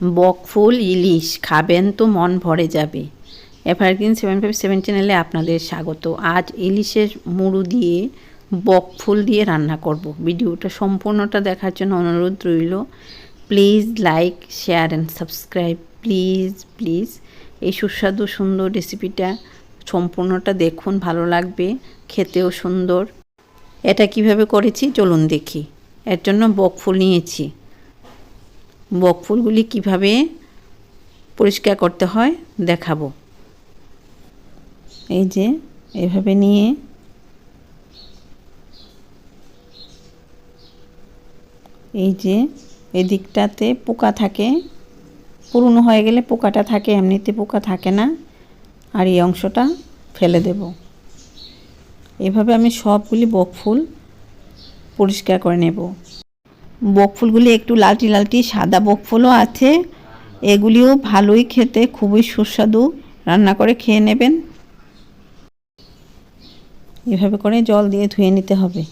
বকফুল, ইলিশ, খাবেন তো মন ভরে যাবে। এভারগ্রিন সেভেন ফাইভ সেভেন চ্যানেলে আপনাদের স্বাগত। আজ ইলিশের মুড়ু দিয়ে বকফুল দিয়ে রান্না করব। ভিডিওটা সম্পূর্ণটা দেখার জন্য অনুরোধ রইল। Please like, share and subscribe. Please please এই সুস্বাদু সুন্দর রেসিপিটা সম্পূর্ণটা দেখুন, ভালো লাগবে, খেতেও সুন্দর। এটা কীভাবে করেছি? চলুন দেখি। এর জন্য বকফুল নিয়েছি। বকফুলগুলি কীভাবে পরিষ্কার করতে হয় দেখাবো। এই যে, এভাবে নিয়ে এই যে, এদিকটাতে পোকা থাকে। পুরনো হয়ে গেলে পোকাটা থাকে, এমনিতে পোকা থাকে না। আর এই অংশটা ফেলে দেব। এভাবে আমি সবগুলি বকফুল পরিষ্কার করে নেব। বকফুলগুলি একটু লালটি লালটি সাদা বকফুলও আছে। এগুলিও ভালোই খেতে, খুবই সুস্বাদু। রান্না করে খেয়ে নেবেন। এভাবে করে জল দিয়ে ধুয়ে নিতে হবে।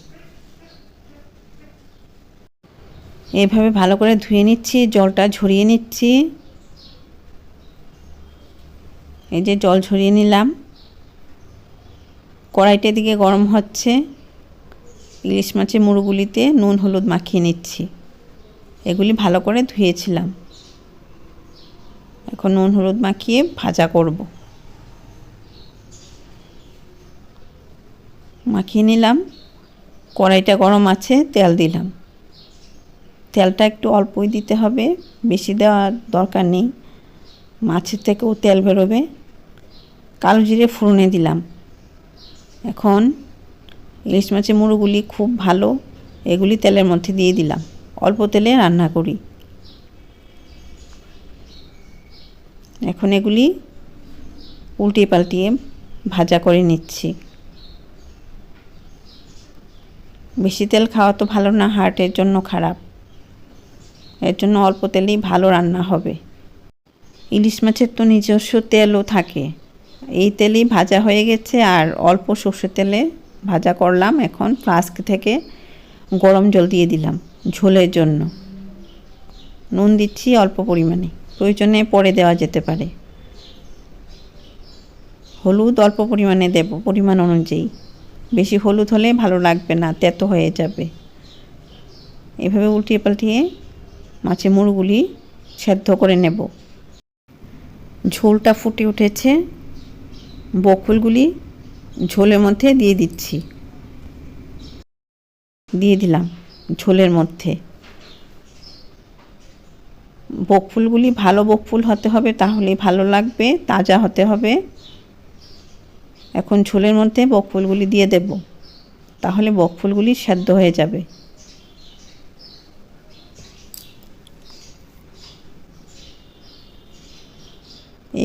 এভাবে ভালো করে ধুয়ে নিচ্ছি, জলটা ঝরিয়ে নিচ্ছি। এই যে জল ঝরিয়ে নিলাম। কড়াইটা দিকে গরম হচ্ছে। ইলিশ মাছের মুড়োগুলিতে নুন, হলুদ মাখিয়ে নিচ্ছি। এগুলি ভালো করে ধুয়েছিলাম। এখন নুন, হলুদ মাখিয়ে ভাজা করব। মাখিয়ে নিলাম। কড়াইটা গরম আছে, তেল দিলাম। তেলটা একটু অল্পই দিতে হবে, বেশি দেওয়ার দরকার নেই। মাছের থেকেও তেল বেরোবে। কালো জিরে ফোড়নে দিলাম। এখন ইলিশ মাছের মুড়োগুলি খুব ভালো। এগুলি তেলের মধ্যে দিয়ে দিলাম। অল্প তেলে রান্না করি। এখন এগুলি উল্টিয়ে পাল্টিয়ে ভাজা করে নিচ্ছি। বেশি তেল খাওয়া তো ভালো না, হার্টের জন্য খারাপ। এর জন্য অল্প তেলেই ভালো রান্না হবে। ইলিশ মাছের তো নিজস্ব তেলও থাকে। এই তেলেই ভাজা হয়ে গেছে আর অল্প সর্ষে তেলে ভাজা করলাম এখন ফ্লাস্ক থেকে গরম জল দিয়ে দিলাম ঝোলের জন্য। নুন দিচ্ছি অল্প পরিমাণে। প্রয়োজনে পরে দেওয়া যেতে পারে। হলুদ অল্প পরিমাণে দেব, পরিমাণ অনুযায়ী। বেশি হলুদ হলে ভালো লাগবে না, তেতো হয়ে যাবে। এভাবে উল্টিয়ে পাল্টিয়ে মাছের মুড়গুলি সেদ্ধ করে নেব। ঝোলটা ফুটে উঠেছে। বকুলগুলি ঝোলের মধ্যে দিয়ে দিচ্ছি। দিয়ে দিলাম ঝোলের মধ্যে। বকফুলগুলি ভালো বকফুল হতে হবে তাহলে ভালো লাগবে, তাজা হতে হবে। এখন ঝোলের মধ্যে বকফুলগুলি দিয়ে দেব, তাহলে বকফুলগুলি সেদ্ধ হয়ে যাবে।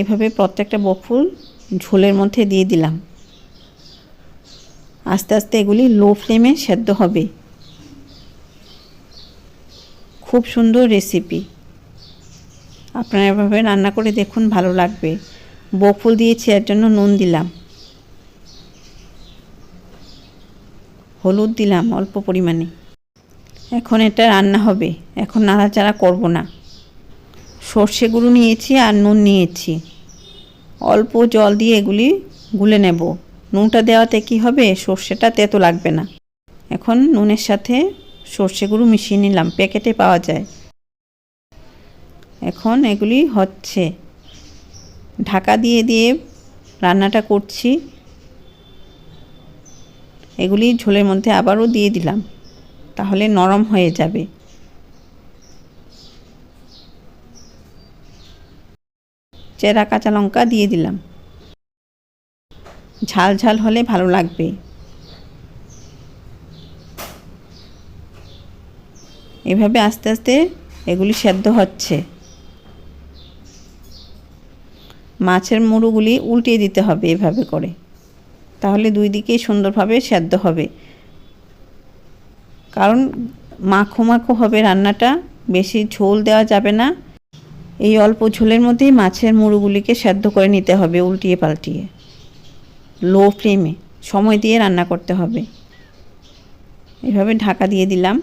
এভাবে প্রত্যেকটা বকফুল ঝোলের মধ্যে দিয়ে দিলাম। আস্তে আস্তে এগুলি লো ফ্লেমে সেদ্ধ হবে। খুব সুন্দর রেসিপি আপনারা এভাবে রান্না করে দেখুন, ভালো লাগবে। বকফুল দিয়েছি, এর জন্য নুন দিলাম। হলুদ দিলাম অল্প পরিমাণে। এখন এটা রান্না হবে। এখন নাড়াচাড়া করব না। সর্ষে গুঁড়ো নিয়েছি আর নুন নিয়েছি। অল্প জল দিয়ে এগুলি গুলে নেব। নুনটা দেওয়াতে কি হবে? সর্ষেটা তেতো লাগবে না। এখন নুনের সাথে সর্ষে গুঁড়ো মিশিয়ে নিলাম, প্যাকেটে পাওয়া যায়। এখন এগুলি হচ্ছে। ঢাকা দিয়ে দিয়ে রান্নাটা করছি। এগুলি ঝোলের মধ্যে আবারও দিয়ে দিলাম, তাহলে নরম হয়ে যাবে। চেরা কাঁচা লঙ্কা দিয়ে দিলাম। ঝাল ঝাল হলে ভালো লাগবে। এভাবে আস্তে আস্তে এগুলি সেদ্ধ হচ্ছে। মাছের মুড়োগুলি উল্টিয়ে দিতে হবে এভাবে করে। তাহলে দুই দিকেই সুন্দরভাবে সেদ্ধ হবে। কারণ মাখো মাখো হবে রান্নাটা, বেশি ঝোল দেওয়া যাবে না। এই অল্প ঝোলের মধ্যেই মাছের মুড়োগুলিকে সেদ্ধ করে নিতে হবে উল্টিয়ে পাল্টিয়ে। লো ফ্লেমে সময় দিয়ে রান্না করতে হবে। এভাবে ঢাকা দিয়ে দিলাম।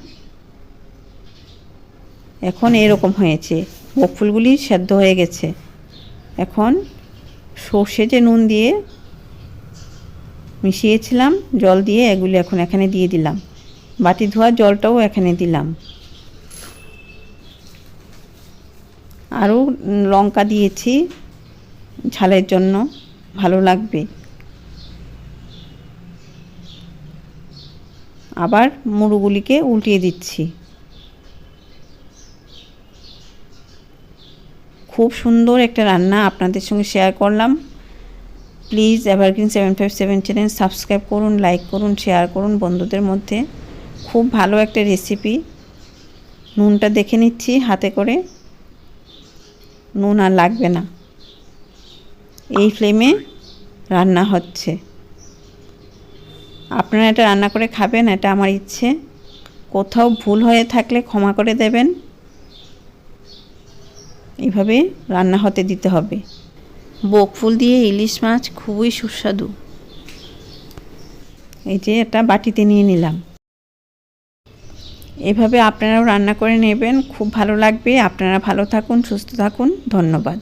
এখন এরকম হয়েছে। বকফুলগুলি সেদ্ধ হয়ে গেছে। এখন সর্ষে যে নুন দিয়ে মিশিয়েছিলাম, জল দিয়ে এগুলি এখন এখানে দিয়ে দিলাম। বাটি ধোয়া জলটাও এখানে দিলাম। আরও লঙ্কা দিয়েছি। ঝালের জন্য ভালো লাগবে। আবার মুড়োগুলিকে উল্টিয়ে দিচ্ছি। খুব সুন্দর একটা রান্না আপনাদের সঙ্গে শেয়ার করলাম। Please evergreen seven five seven channel subscribe করুন লাইক করুন শেয়ার করুন বন্ধুদের মধ্যে। খুব ভালো একটা রেসিপি নুনটা দেখে নিচ্ছি হাতে করে। নুন আর লাগবে না। এই ফ্লেমে রান্না হচ্ছে। আপনারা এটা রান্না করে খাবেন, এটা আমার ইচ্ছে। কোথাও ভুল হয়ে থাকলে ক্ষমা করে দেবেন। এভাবে রান্না হতে দিতে হবে। বকফুল দিয়ে ইলিশ মাছ খুবই সুস্বাদু। এই যে এটা বাটিতে নিয়ে নিলাম। এভাবে আপনারাও রান্না করে নেবেন, খুব ভালো লাগবে। আপনারা ভালো থাকুন, সুস্থ থাকুন। ধন্যবাদ।